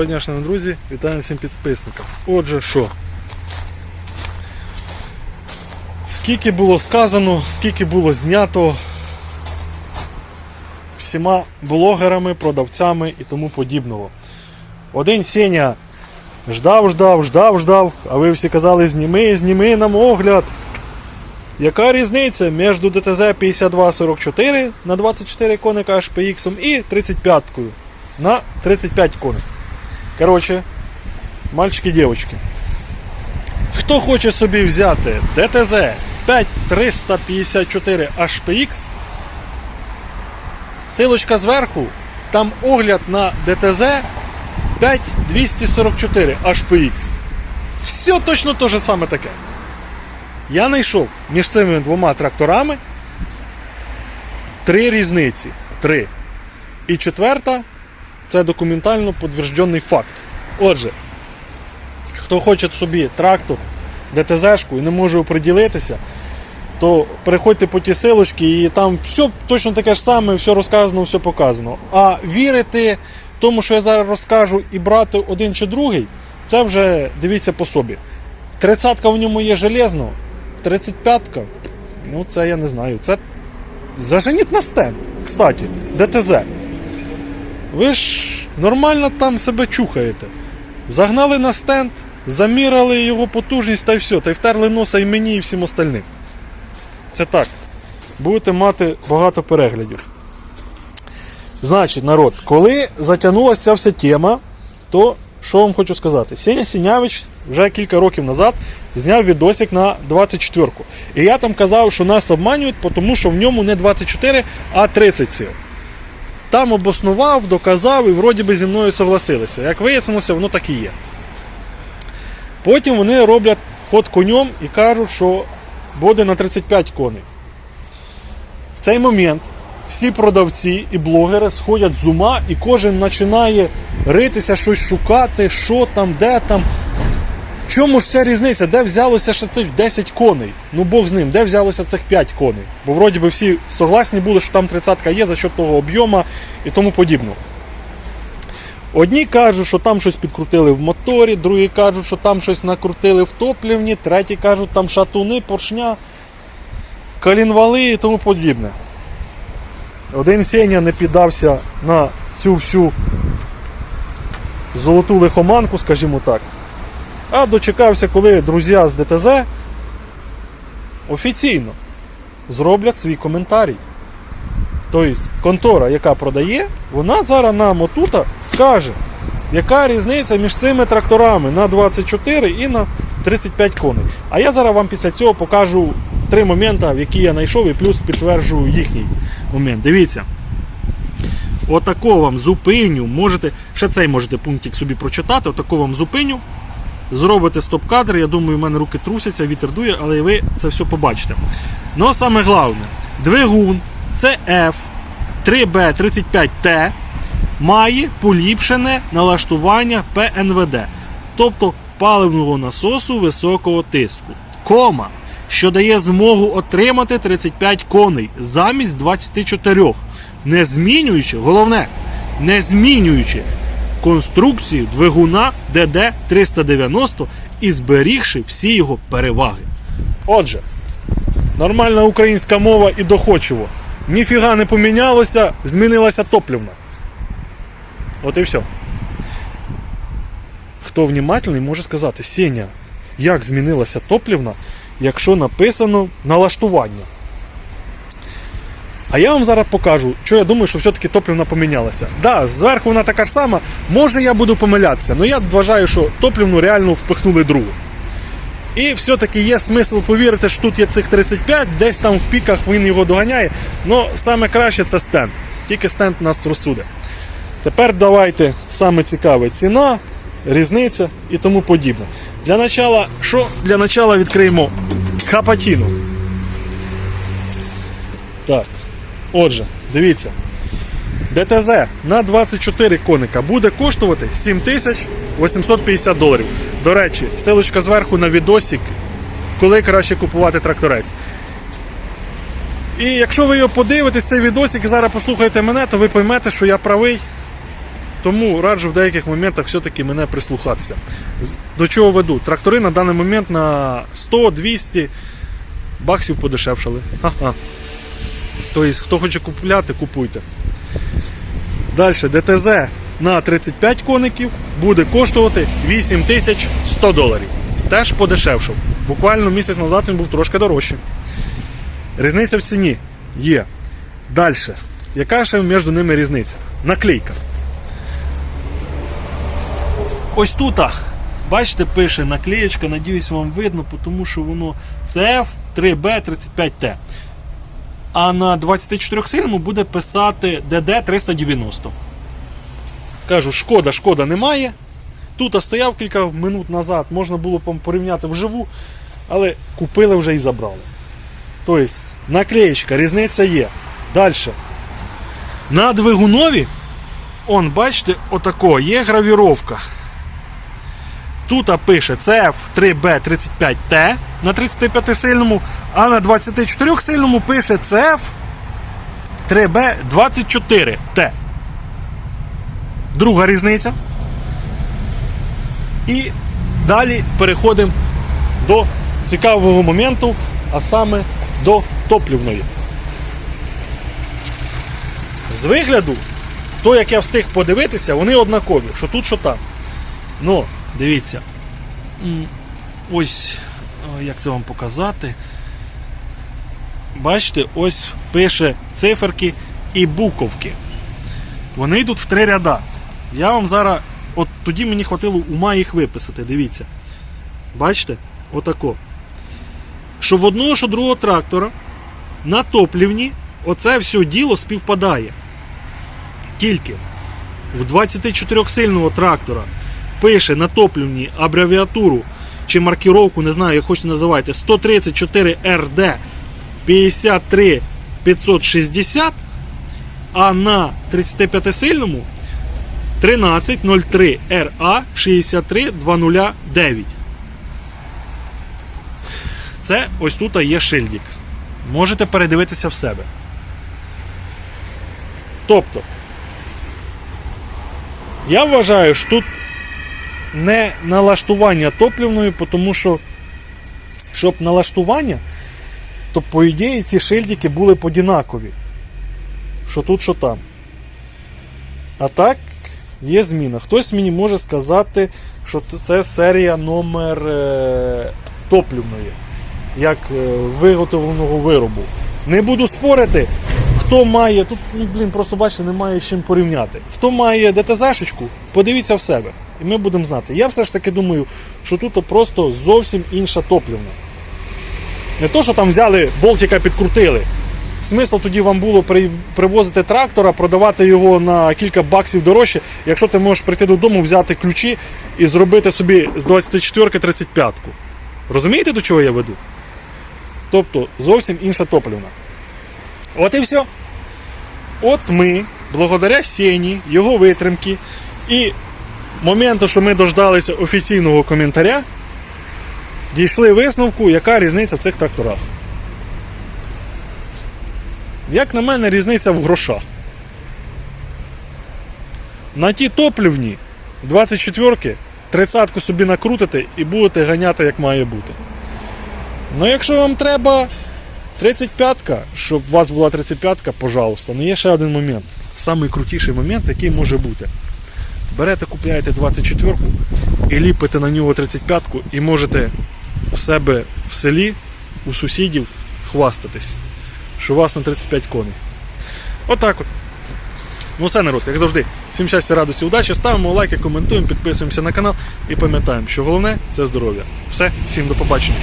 Доброго дня, шановні друзі, вітаю всім підписникам. Отже, що? Скільки було сказано, скільки було знято всіма блогерами, продавцями і тому подібного. Один Сеня ждав, ждав, ждав, ждав, а ви всі казали, зніми, зніми нам огляд. Яка різниця між ДТЗ 5244 на 24 коника HPX і 35 на 35 коней. Коротше, мальчики дівчатки. Хто хоче собі взяти ДТЗ 5354 HPX, силочка зверху, там огляд на ДТЗ 5244 HPX. Все точно те же саме таке. Я знайшов між цими двома тракторами три різниці. Три. І четверта це документально підтверджений факт. Отже, хто хоче собі трактор, ДТЗ-шку і не може оприділитися, то переходьте по ті силочки і там все точно таке ж саме, все розказано, все показано. А вірити тому, що я зараз розкажу, і брати один чи другий, це вже дивіться по собі. Тридцятка в ньому є железно, 35-ка, ну це я не знаю. Це заженіть на стенд, кстати, ДТЗ. Ви ж нормально там себе чухаєте. Загнали на стенд, заміряли його потужність та й все, та й втерли носа і мені, і всім остальним. Це так. Будете мати багато переглядів. Значить, народ, коли затягнулася ця вся тема, то що вам хочу сказати? Сеня Сінявич вже кілька років назад зняв відосик на 24-ку. І я там казав, що нас обманюють, тому що в ньому не 24, а 30 сил. Там обоснував, доказав і вроді би зі мною согласилися. Як вияснилося, воно так і є. Потім вони роблять ход конем і кажуть, що буде на 35 коней. В цей момент всі продавці і блогери сходять з ума, і кожен починає ритися, щось шукати, що там, де там. Чому ж ця різниця? Де взялося ще цих 10 коней? Ну Бог з ним, де взялося цих 5 коней? Бо вроді би всі согласні були, що там 30-ка є за счет того об'єму і тому подібного. Одні кажуть, що там щось підкрутили в моторі, другі кажуть, що там щось накрутили в топлівні, треті кажуть, там шатуни, поршня, колінвали і тому подібне. Один Сеня не піддався на цю всю золоту лихоманку, скажімо так. А дочекався, коли друзі з ДТЗ офіційно зроблять свій коментарій. Тобто контора, яка продає, вона зараз нам отута скаже, яка різниця між цими тракторами на 24 і на 35 коней. А я зараз вам після цього покажу три моменти, які я знайшов, і плюс підтверджую їхній момент. Дивіться. Отако вам зупиню. Можете, ще цей можете пунктик собі прочитати. Отако вам зупиню. Зробите стоп-кадр. Я думаю, в мене руки трусяться, вітер дує, але ви це все побачите. Ну, саме головне, двигун CF 3B35T має поліпшене налаштування ПНВД, тобто паливного насосу високого тиску. Кома, що дає змогу отримати 35 коней замість 24, не змінюючи, головне, не змінюючи конструкцію двигуна DD390 і зберігши всі його переваги. Отже, нормальна українська мова і доходчиво. Ніфіга не помінялося, змінилася топлівна. От і все. Хто внімательний, може сказати, Сеня, як змінилася топлівна, якщо написано налаштування. А я вам зараз покажу, що я думаю, що все-таки топлівна помінялася. Да, зверху вона така ж сама, може я буду помилятися, але я вважаю, що топлівну реально впихнули другу. І все-таки є смисл повірити, що тут є цих 35, десь там в піках він його доганяє. Ну, саме краще це стенд. Тільки стенд нас розсуде. Тепер давайте саме цікаве ціна, різниця і тому подібне. Для начала, що для начала відкриємо хапатіну. Так. Отже, дивіться. ДТЗ на 24 коника буде коштувати 7850 доларів. До речі, силочка зверху на відосик, коли краще купувати тракторець. І якщо ви його подивитесь, цей відосик і зараз послухаєте мене, то ви поймете, що я правий. Тому раджу в деяких моментах все-таки мене прислухатися. До чого веду? Трактори на даний момент на 100-200 баксів подешевшали. Ага. Тобто, хто хоче купляти, купуйте. Далі ДТЗ на 35 коників буде коштувати 8100 доларів. Теж подешевшав. Буквально місяць назад він був трошки дорожчий. Різниця в ціні є. Далі. Яка ще між ними різниця? Наклейка. Ось тут, бачите, пише наклеєчка, надіюсь, вам видно, тому що воно CF3B35T. А на 24 сильному буде писати DD390. Кажу, шкода, шкода немає. Тут стояв кілька минут назад, можна було порівняти вживу, але купили вже і забрали. Тобто, наклеєчка, різниця є. Далі. На двигунові, он, бачите, отако, є гравіровка. Тут пише CF3B35T на 35 сильному, а на 24 сильному пише CF3B24T. Друга різниця. І далі переходимо до цікавого моменту, а саме до топлівної. З вигляду, то як я встиг подивитися, вони однакові, що тут, що там. Ну, дивіться. Ось, як це вам показати. Бачите, ось пише циферки і буковки. Вони йдуть в три ряда. Я вам зараз, от тоді мені хватило ума їх виписати, дивіться. Бачите? Отако. Що в одного, що другого трактора на топлівні оце все діло співпадає. Тільки в 24-сильного трактора пише на топлівні абревіатуру чи маркіровку, не знаю, як хочете називайте, 134 РД 53 560, а на 35-сильному 1303 РА 63 209. Це ось тут є шильдик. Можете передивитися в себе. Тобто, я вважаю, що тут не налаштування топлівної, тому що, щоб налаштування, то по ідеї ці шильдики були б однакові. Що тут, що там. А так, є зміна. Хтось мені може сказати, що це серія номер е, топлівної, як е, виготовленого виробу. Не буду спорити, хто має. Тут, ну, блін, просто бачите, немає з чим порівняти. Хто має ДТЗ-шечку, подивіться в себе. І ми будемо знати. Я все ж таки думаю, що тут просто зовсім інша топлівна. Не то, що там взяли болтика підкрутили. Смисл тоді вам було при- привозити трактора, продавати його на кілька баксів дорожче, якщо ти можеш прийти додому, взяти ключі і зробити собі з 24 35-ку. Розумієте, до чого я веду? Тобто зовсім інша топлівна. От і все. От ми, благодаря Сені, його витримки і моменту, що ми дождалися офіційного коментаря, дійшли висновку, яка різниця в цих тракторах. Як на мене, різниця в грошах. На ті топлівні 24-ки 30-ку собі накрутите і будете ганяти, як має бути. Ну, якщо вам треба 35-ка, щоб у вас була 35-ка, пожалуйста. Ну є ще один момент. Самий момент, який може бути. Берете, купляєте 24-ку і ліпите на нього 35-ку і можете в себе в селі, у сусідів хвастатись, що у вас на 35 коней. Отак от. Ну все, народ, як завжди. Всім щастя, радості, удачі. Ставимо лайки, коментуємо, підписуємося на канал і пам'ятаємо, що головне це здоров'я. Все, всім до побачення.